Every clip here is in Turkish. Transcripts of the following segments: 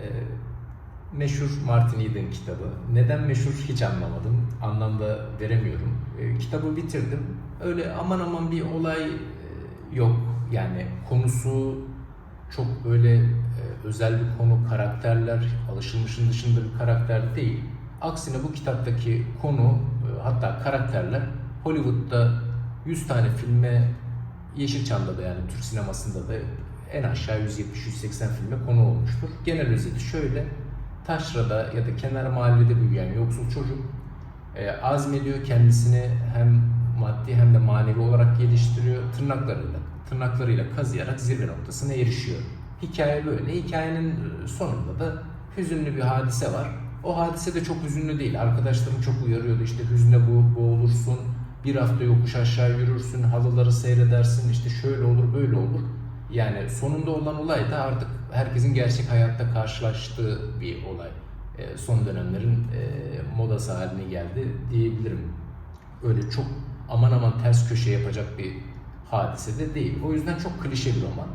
Ee, meşhur Martin Eden kitabı. Neden meşhur hiç anlamadım. Anlam da veremiyorum. Ee, kitabı bitirdim. Öyle aman aman bir olay e, yok. Yani konusu çok böyle e, özel bir konu, karakterler, alışılmışın dışında bir karakter değil. Aksine bu kitaptaki konu, e, hatta karakterler Hollywood'da 100 tane filme, Yeşilçam'da da yani Türk sinemasında da en aşağı 170-180 filme konu olmuştur. Genel özeti şöyle, taşrada ya da kenar mahallede büyüyen yoksul çocuk e, azmediyor kendisini hem maddi hem de manevi olarak geliştiriyor. Tırnaklarıyla, tırnaklarıyla kazıyarak zirve noktasına erişiyor. Hikaye böyle. Hikayenin e, sonunda da hüzünlü bir hadise var. O hadise de çok hüzünlü değil. Arkadaşlarım çok uyarıyordu işte hüzne bu boğulursun, bir hafta yokuş aşağı yürürsün, halıları seyredersin, işte şöyle olur böyle olur. Yani sonunda olan olay da artık herkesin gerçek hayatta karşılaştığı bir olay. E, son dönemlerin e, modası haline geldi diyebilirim. Öyle çok aman aman ters köşe yapacak bir hadise de değil. O yüzden çok klişe bir roman.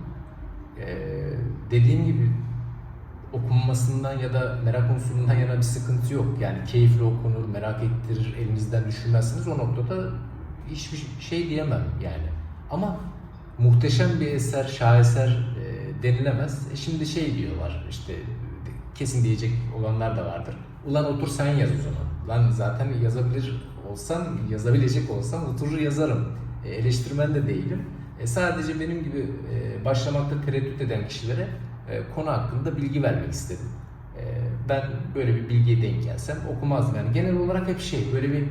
E, dediğim gibi okunmasından ya da merak unsurundan yana bir sıkıntı yok. Yani keyifli okunur, merak ettirir, elinizden düşürmezsiniz. O noktada hiçbir şey diyemem yani. Ama muhteşem bir eser, şaheser e, denilemez. E şimdi şey diyorlar işte kesin diyecek olanlar da vardır. Ulan otur sen yaz o zaman. Lan zaten yazabilir olsam, yazabilecek olsam oturur yazarım. E, eleştirmen de değilim. E, sadece benim gibi e, başlamakta tereddüt eden kişilere e, konu hakkında bilgi vermek istedim. E, ben böyle bir bilgiye denk gelsem okumazdım. Yani genel olarak hep şey böyle bir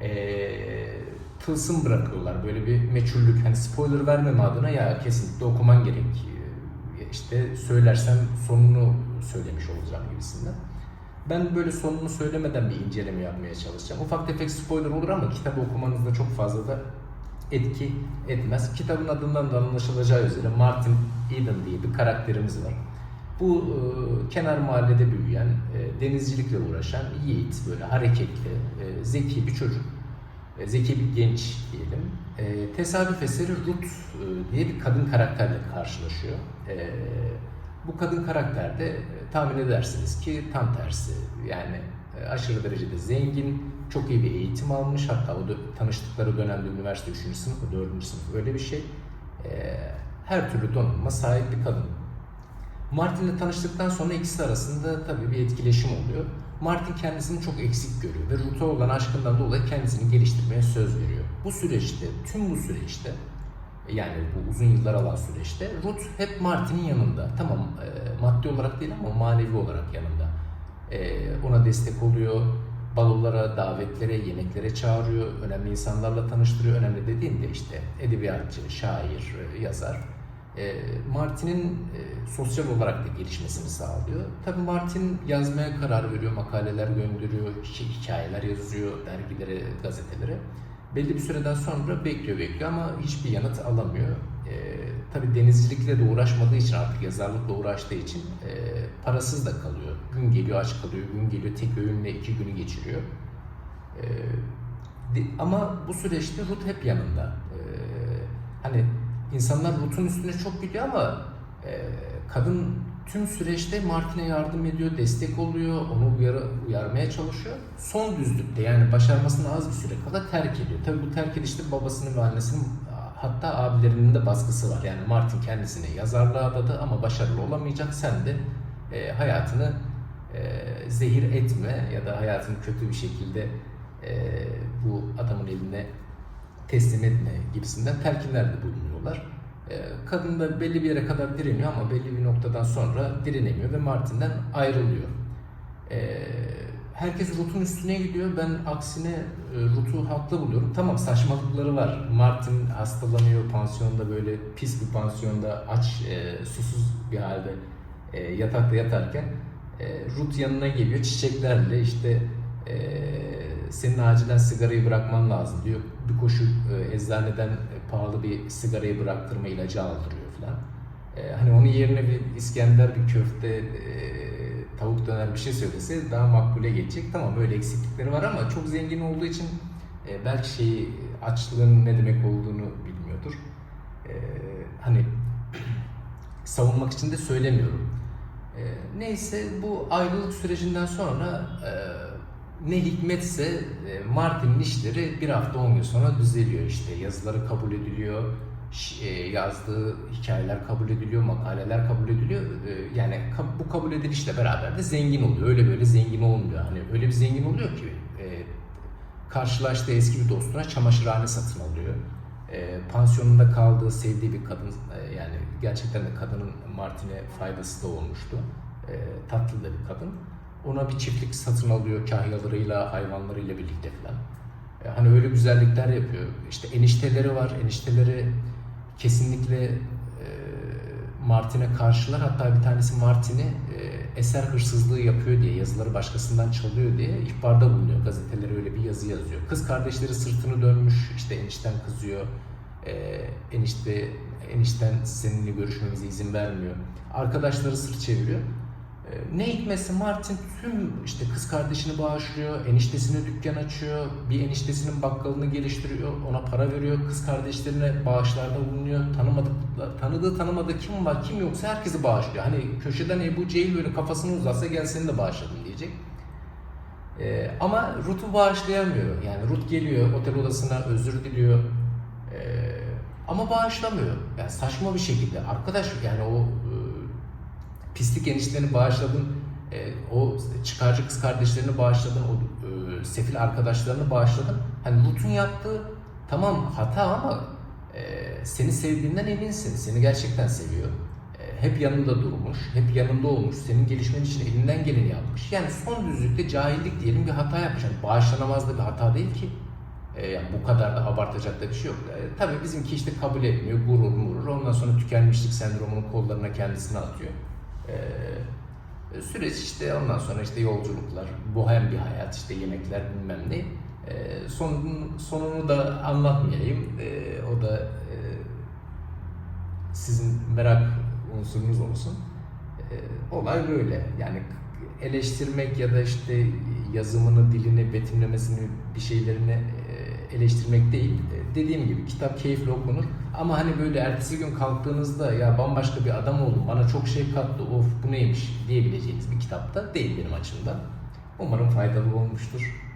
e, tılsım bırakıyorlar. Böyle bir meçhullük. Hani spoiler vermeme adına ya kesinlikle okuman gerek. İşte söylersem sonunu söylemiş olacağım gibisinden. Ben böyle sonunu söylemeden bir inceleme yapmaya çalışacağım. Ufak tefek spoiler olur ama kitabı okumanızda çok fazla da etki etmez. Kitabın adından da anlaşılacağı üzere Martin Eden diye bir karakterimiz var. Bu e, kenar mahallede büyüyen, e, denizcilikle uğraşan, yiğit, böyle hareketli, e, zeki bir çocuk. E, zeki bir genç diyelim. E, tesadüf eseri Ruth e, diye bir kadın karakterle karşılaşıyor. E, bu kadın karakter de e, tahmin edersiniz ki tam tersi. Yani aşırı derecede zengin, çok iyi bir eğitim almış. Hatta o dö- tanıştıkları dönemde üniversite 3. sınıf mı 4. sınıf öyle bir şey. E, her türlü donanıma sahip bir kadın. Martin'le tanıştıktan sonra ikisi arasında tabii bir etkileşim oluyor. Martin kendisini çok eksik görüyor ve Ruth'a olan aşkından dolayı kendisini geliştirmeye söz veriyor. Bu süreçte, tüm bu süreçte yani bu uzun yıllar alan süreçte Ruth hep Martin'in yanında. Tamam e, maddi olarak değil ama manevi olarak yanında. E, ona destek oluyor, balolara, davetlere, yemeklere çağırıyor, önemli insanlarla tanıştırıyor. Önemli dediğim de işte edebiyatçı, şair, e, yazar. E, Martin'in e, sosyal olarak da gelişmesini sağlıyor. Tabii Martin yazmaya karar veriyor, makaleler gönderiyor, hi- hikayeler yazıyor dergilere, gazetelere. Belli bir süreden sonra bekliyor bekliyor ama hiçbir yanıt alamıyor. E, tabii denizcilikle de uğraşmadığı için artık yazarlıkla uğraştığı için e, parasız da kalıyor. Gün geliyor aç kalıyor, gün geliyor tek öğünle iki günü geçiriyor. E, de- ama bu süreçte Ruth hep yanında. E, hani insanlar Ruth'un üstüne çok gidiyor ama e, kadın tüm süreçte Martin'e yardım ediyor, destek oluyor, onu uyarı, uyarmaya çalışıyor. Son düzlükte yani başarmasına az bir süre kala terk ediyor. Tabii bu terk edişte babasının ve annesinin hatta abilerinin de baskısı var. Yani Martin kendisini yazarlığa adadı ama başarılı olamayacak. Sen de e, hayatını e, zehir etme ya da hayatını kötü bir şekilde e, bu adamın eline teslim etme gibisinden telkinlerde bulunuyorlar. Ee, Kadın da belli bir yere kadar direniyor ama belli bir noktadan sonra direnemiyor ve Martin'den ayrılıyor. Ee, Herkes Ruth'un üstüne gidiyor. Ben aksine e, Ruth'u haklı buluyorum. Tamam saçmalıkları var. Martin hastalanıyor pansiyonda böyle pis bir pansiyonda aç, e, susuz bir halde e, yatakta yatarken Ruth yanına geliyor çiçeklerle işte senin acilen sigarayı bırakman lazım diyor. Bir koşu e, eczaneden e, pahalı bir sigarayı bıraktırma ilacı aldırıyor falan. E, hani onun yerine bir İskender, bir köfte, e, tavuk döner bir şey söylese daha makbule geçecek. Tamam böyle eksiklikleri var ama çok zengin olduğu için e, belki şeyi açlığın ne demek olduğunu bilmiyordur. E, hani savunmak için de söylemiyorum. E, neyse bu ayrılık sürecinden sonra e, ne hikmetse e, Martin'in işleri bir hafta 10 gün sonra düzeliyor işte. Yazıları kabul ediliyor, e, yazdığı hikayeler kabul ediliyor, makaleler kabul ediliyor. E, yani bu kabul edilişle beraber de zengin oluyor. Öyle böyle zengin olmuyor. Hani öyle bir zengin oluyor ki e, karşılaştığı eski bir dostuna çamaşırhane satın alıyor. Pansiyonunda kaldığı, sevdiği bir kadın, yani gerçekten de kadının Martin'e faydası da olmuştu. Tatlı da bir kadın. Ona bir çiftlik satın alıyor kahyalarıyla, hayvanlarıyla birlikte falan. E, hani öyle güzellikler yapıyor. İşte enişteleri var. Enişteleri kesinlikle e, Martin'e karşılar. Hatta bir tanesi Martin'i e, eser hırsızlığı yapıyor diye, yazıları başkasından çalıyor diye ihbarda bulunuyor. Gazetelere öyle bir yazı yazıyor. Kız kardeşleri sırtını dönmüş, işte enişten kızıyor. Enişte enişten seninle görüşmemize izin vermiyor. Arkadaşları sırt çeviriyor. E, Ne hikmetse Martin tüm işte kız kardeşini bağışlıyor, eniştesine dükkan açıyor, bir eniştesinin bakkalını geliştiriyor, ona para veriyor, kız kardeşlerine bağışlarda bulunuyor, tanımadık, tanıdığı tanımadığı kim var kim yoksa herkesi bağışlıyor. Hani köşeden Ebu Cehil böyle kafasını uzatsa gel seni de bağışladım diyecek. E, ama Ruth'u bağışlayamıyor. Yani Ruth geliyor otel odasına özür diliyor. E, ama bağışlamıyor. Yani saçma bir şekilde. Arkadaş yani o pislik enişlerini bağışladın, e, o çıkarcı kız kardeşlerini bağışladın, o e, sefil arkadaşlarını bağışladın. Hani Lut'un yaptığı tamam hata ama e, seni sevdiğinden eminsin. Seni gerçekten seviyor. E, hep yanında durmuş, hep yanında olmuş. Senin gelişmen için elinden geleni yapmış. Yani son düzlükte cahillik diyelim bir hata yapmış. Yani bağışlanamaz da bir hata değil ki. E, yani bu kadar da abartacak da bir şey yok. E, tabii bizimki işte kabul etmiyor, gurur murur. Ondan sonra tükenmişlik sendromunun kollarına kendisini atıyor. Ee, süreç işte ondan sonra işte yolculuklar, bohem bir hayat, işte yemekler bilmem ne. Ee, sonun, sonunu da anlatmayayım. Ee, o da e, sizin merak unsurunuz olsun. Ee, olay böyle. Yani eleştirmek ya da işte yazımını, dilini, betimlemesini, bir şeylerini e, eleştirmek değil. E, Dediğim gibi kitap keyifli okunur. Ama hani böyle ertesi gün kalktığınızda ya bambaşka bir adam oldum, bana çok şey kattı, of bu neymiş diyebileceğiniz bir kitap da değil benim açımdan. Umarım faydalı olmuştur.